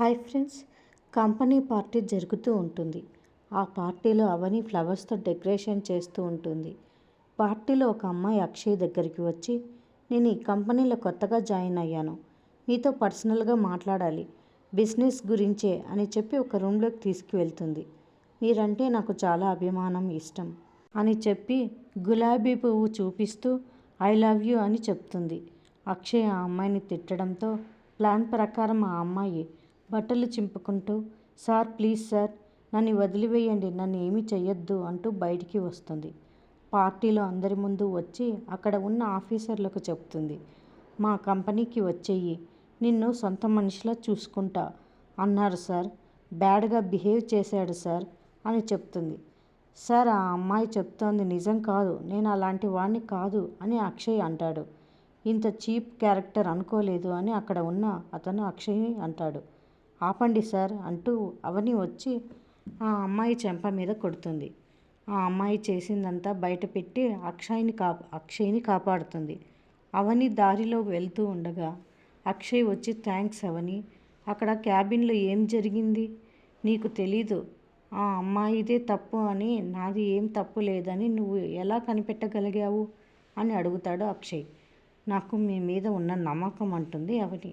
Hi friends. Company party జరుగుతూ ఉంటుంది. ఆ పార్టీలో అవని ఫ్లవర్స్తో డెకరేషన్ చేస్తూ ఉంటుంది. పార్టీలో ఒక అమ్మాయి అక్షయ్ దగ్గరికి వచ్చి నేను ఈ కంపెనీలో కొత్తగా జాయిన్ అయ్యాను. మీతో పర్సనల్గా మాట్లాడాలి. బిజినెస్ గురించే అని చెప్పి ఒక రూమ్లోకి తీసుకువెళ్తుంది. మీరంటే నాకు చాలా అభిమానం ఇష్టం అని చెప్పి గులాబీ పువ్వు చూపిస్తూ ఐ లవ్ యూ అని చెప్తుంది. అక్షయ్ ఆ అమ్మాయిని తిట్టడంతో ప్లాన్ ప్రకారం ఆ అమ్మాయి బట్టలు చింపుకుంటూ సార్ ప్లీజ్ సార్ నన్ను వదిలివేయండి నన్ను ఏమీ చెయ్యొద్దు అంటూ బయటికి వస్తుంది. పార్టీలో అందరి ముందు వచ్చి అక్కడ ఉన్న ఆఫీసర్లకు చెప్తుంది. మా కంపెనీకి వచ్చేయి నిన్ను సొంత మనిషిలా చూసుకుంటా అన్నారు సార్. బ్యాడ్గా బిహేవ్ చేశాడు సార్ అని చెప్తుంది. సార్ ఆ అమ్మాయి చెప్తోంది నిజం కాదు నేను అలాంటి వాడిని కాదు అని అక్షయ్ అంటాడు. ఇంత చీప్ క్యారెక్టర్ అనుకోలేదు అని అక్కడ ఉన్న అతను అక్షయ్ అంటాడు. ఆపండి సార్ అంటూ అవని వచ్చి ఆ అమ్మాయి చెంప మీద కొడుతుంది. ఆ అమ్మాయి చేసిందంతా బయట పెట్టి అక్షయ్ని కా అక్షయ్ని కాపాడుతుంది. అవని దారిలో వెళ్తూ ఉండగా అక్షయ్ వచ్చి థ్యాంక్స్ అవని అక్కడ క్యాబిన్లో ఏం జరిగింది? నీకు తెలీదు. ఆ అమ్మాయిదే తప్పు అని నాది ఏం తప్పు లేదని నువ్వు ఎలా కనిపెట్టగలిగావు? అని అడుగుతాడు అక్షయ్. నాకు మీ మీద ఉన్న నమ్మకం అంటుంది అవని.